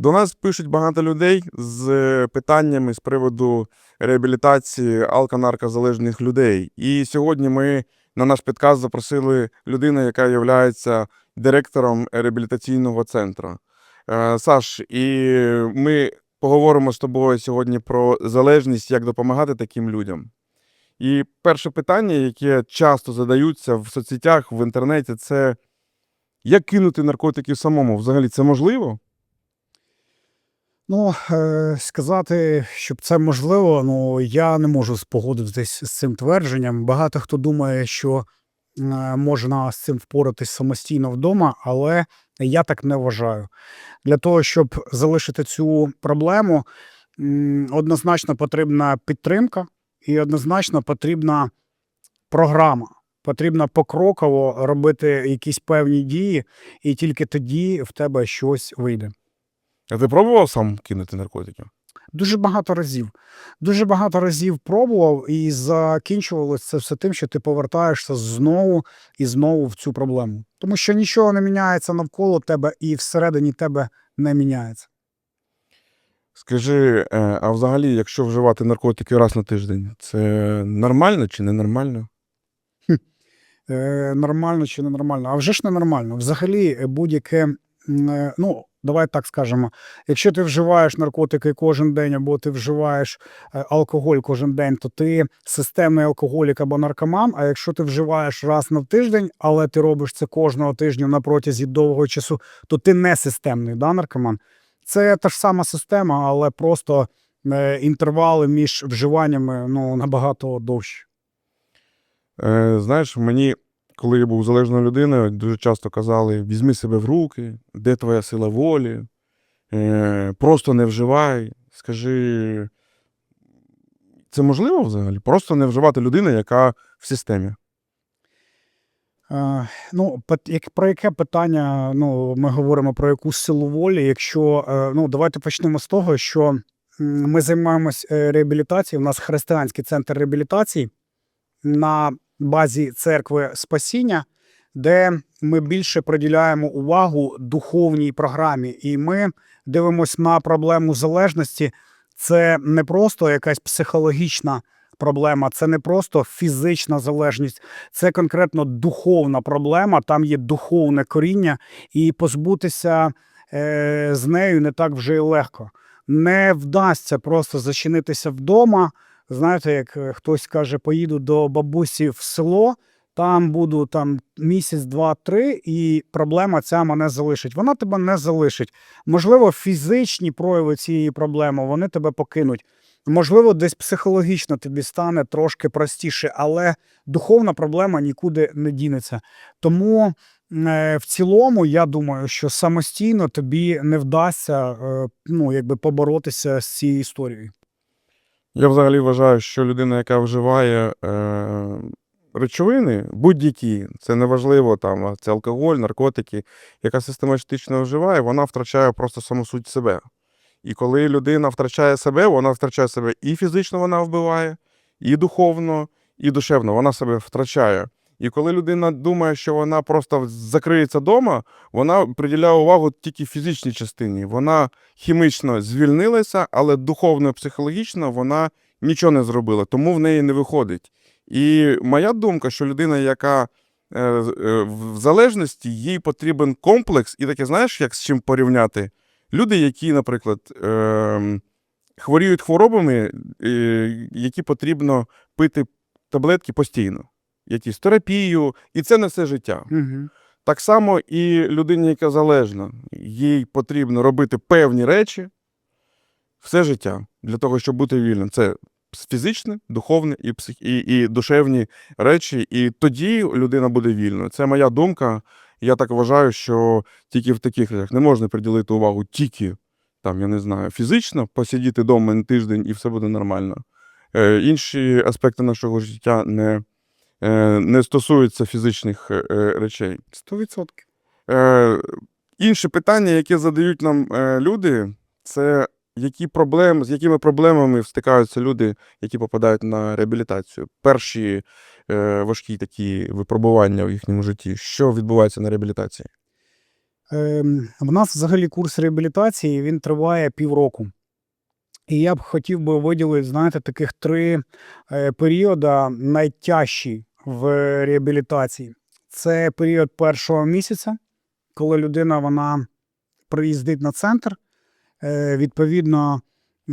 До нас пишуть багато людей з е, питаннями з приводу реабілітації алко-наркозалежних людей. І сьогодні ми на наш підказ запросили людину, яка є директором реабілітаційного центру. Е, Саш, і ми поговоримо з тобою сьогодні про залежність, як допомагати таким людям. І перше питання, яке часто задаються в соцсетях, в інтернеті, це як кинути наркотики самому? Взагалі це можливо? Ну, е, сказати, щоб це можливо, ну я не можу спогодитись з цим твердженням. Багато хто думає, що е, можна з цим впоратись самостійно вдома, але я так не вважаю. Для того, щоб залишити цю проблему, однозначно потрібна підтримка і однозначно потрібна програма. Потрібно покроково робити якісь певні дії, і тільки тоді в тебе щось вийде. А ти пробував сам кинути наркотики? Дуже багато разів. Дуже багато разів пробував, і закінчувалося це все тим, що ти повертаєшся знову і знову в цю проблему. Тому що нічого не міняється навколо тебе і всередині тебе не міняється. Скажи, е, а взагалі, якщо вживати наркотики раз на тиждень, це нормально чи ненормально? Е, нормально чи ненормально? А вже ж ненормально. Взагалі, е, будь-яке, ну, давай так скажемо, якщо ти вживаєш наркотики кожен день, або ти вживаєш е, алкоголь кожен день, то ти системний алкоголік або наркоман. А якщо ти вживаєш раз на тиждень, але ти робиш це кожного тижня на протязі довгого часу, то ти не системний да, наркоман. Це та ж сама система, але просто е, інтервали між вживаннями ну, набагато довші. Е, знаєш, мені, коли я був залежною людиною, дуже часто казали: візьми себе в руки, де твоя сила волі, е, просто не вживай. Скажи, це можливо взагалі? Просто не вживати людину, яка в системі. Е, Ну, як про яке питання? Ну, ми говоримо про якусь силу волі. Якщо е, ну, давайте почнемо з того, що ми займаємось е, реабілітацією. У нас християнський центр реабілітації на базі церкви Спасіння, де ми більше приділяємо увагу духовній програмі, і ми дивимося на проблему залежності. Це не просто якась психологічна проблема, це не просто фізична залежність, це конкретно духовна проблема. Там є духовне коріння, і позбутися е, з нею не так вже й легко. Не вдасться просто зачинитися вдома. Знаєте, як е, хтось каже, поїду до бабусі в село, там буду там місяць, два, три, і проблема ця мене залишить. Вона тебе не залишить. Можливо, фізичні прояви цієї проблеми вони тебе покинуть. Можливо, десь психологічно тобі стане трошки простіше, але духовна проблема нікуди не дінеться. Тому е, в цілому я думаю, що самостійно тобі не вдасться е, ну, якби поборотися з цією історією. Я взагалі вважаю, що людина, яка вживає е, речовини, будь-які, це неважливо, там, це алкоголь, наркотики, яка систематично вживає, вона втрачає просто саму суть себе. І коли людина втрачає себе, вона втрачає себе і фізично вона вбиває, і духовно, і душевно вона себе втрачає. І коли людина думає, що вона просто закриється вдома, вона приділяє увагу тільки фізичній частині. Вона хімічно звільнилася, але духовно, психологічно вона нічого не зробила, тому в неї не виходить. І моя думка, що людина, яка е, е, в залежності, їй потрібен комплекс, і таке, знаєш, як з чим порівняти? Люди, які, наприклад, е, хворіють хворобами, які потрібно пити таблетки постійно, якісь терапію, і це не все життя. Угу. Так само і людині, яка залежна, їй потрібно робити певні речі все життя для того, щоб бути вільним. Це фізичне, духовне і, псих... і, і душевні речі, і тоді людина буде вільною. Це моя думка. Я так вважаю, що тільки в таких речах не можна приділити увагу тільки там, я не знаю, фізично, посидіти вдома на тиждень і все буде нормально. Е, інші аспекти нашого життя не, не стосуються фізичних е, е, речей. Сто відсотків. Е, інше питання, яке задають нам е, люди, це які проблеми, з якими проблемами стикаються люди, які попадають на реабілітацію. Перші е, важкі такі випробування в їхньому житті. Що відбувається на реабілітації? Ем, В нас взагалі курс реабілітації він триває півроку. І я б хотів би виділити, знаєте, таких три е, періоди найтяжчі в реабілітації. Це період першого місяця, коли людина вона приїздить на центр, е, відповідно, е,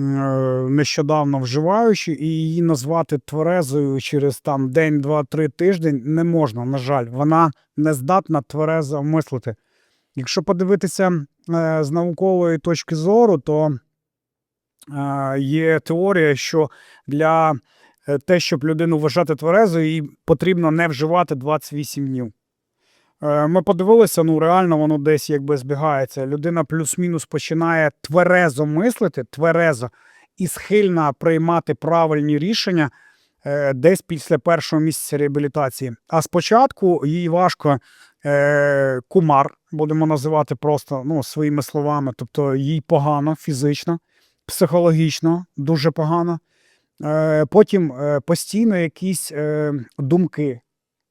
нещодавно вживаючи, і її назвати тверезою через там день, два, три тиждень не можна, на жаль, вона не здатна тверезо мислити. Якщо подивитися е, з наукової точки зору, то є теорія, що для те, щоб людину вважати тверезою, їй потрібно не вживати 28 днів. Е, Ми подивилися, ну реально воно десь якби збігається. Людина плюс-мінус починає тверезо мислити, тверезо і схильна приймати правильні рішення е, десь після першого місяця реабілітації. А спочатку їй важко е, кумар, будемо називати просто ну, своїми словами. Тобто їй погано фізично, психологічно, дуже погано. Е, потім е, постійно якісь е, думки.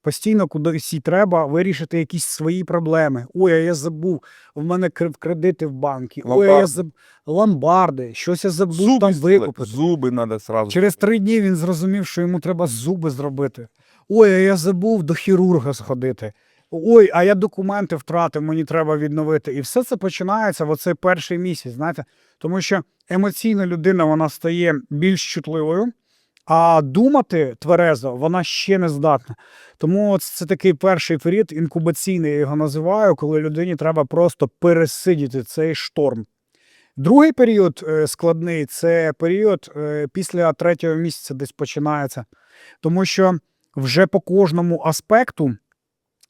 Постійно кудись їй треба вирішити якісь свої проблеми. Ой, а я забув, в мене кр- кредити в банки. Ой, а я заб... ломбарди, щось я забув Зуби, там викупити. зуби треба сразу. Через три дні він зрозумів, що йому треба зуби зробити. Ой, а я забув до хірурга сходити. Ой, а я документи втратив, мені треба відновити. І все це починається в оцей перший місяць, знаєте, тому що емоційна людина вона стає більш чутливою, а думати тверезо вона ще не здатна. Тому це такий перший період, інкубаційний я його називаю, коли людині треба просто пересидіти цей шторм. Другий період е, складний це період е, після третього місяця десь починається. Тому що вже по кожному аспекту,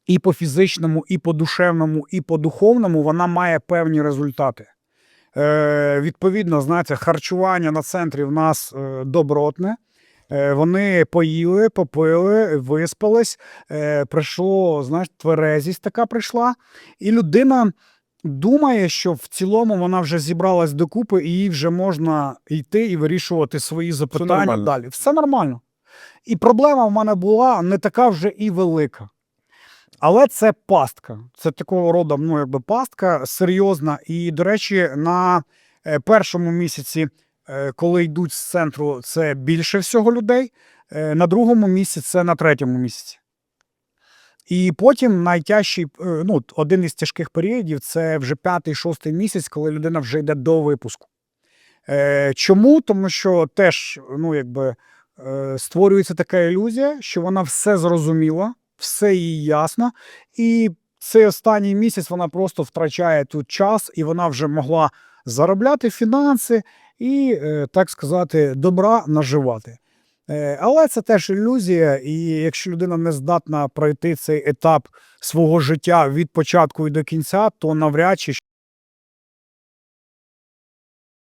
і по фізичному, і по душевному, і по духовному, вона має певні результати. Е, відповідно, знаєте, харчування на центрі в нас е, добротне. Е, Вони поїли, попили, виспались, е, прийшло, знаєш, тверезість така прийшла, і людина думає, що в цілому вона вже зібралась докупи, і їй вже можна йти і вирішувати свої запитання нормально. далі. Все нормально. І проблема в мене була не така вже і велика. Але це пастка. Це такого роду ну, якби пастка серйозна. І, до речі, на е, першому місяці, е, коли йдуть з центру, це більше всього людей. е, На другому місяці це на третьому місяці. І потім найтяжчий, ну, один із тяжких періодів це вже п'ятий-шостий місяць, коли людина вже йде до випуску. Чому? Тому що теж ну, якби, створюється така ілюзія, що вона все зрозуміла, все їй ясно, і цей останній місяць вона просто втрачає тут час, і вона вже могла заробляти фінанси і, е, так сказати, добра наживати. Е, Але це теж ілюзія, і якщо людина не здатна пройти цей етап свого життя від початку і до кінця, то навряд чи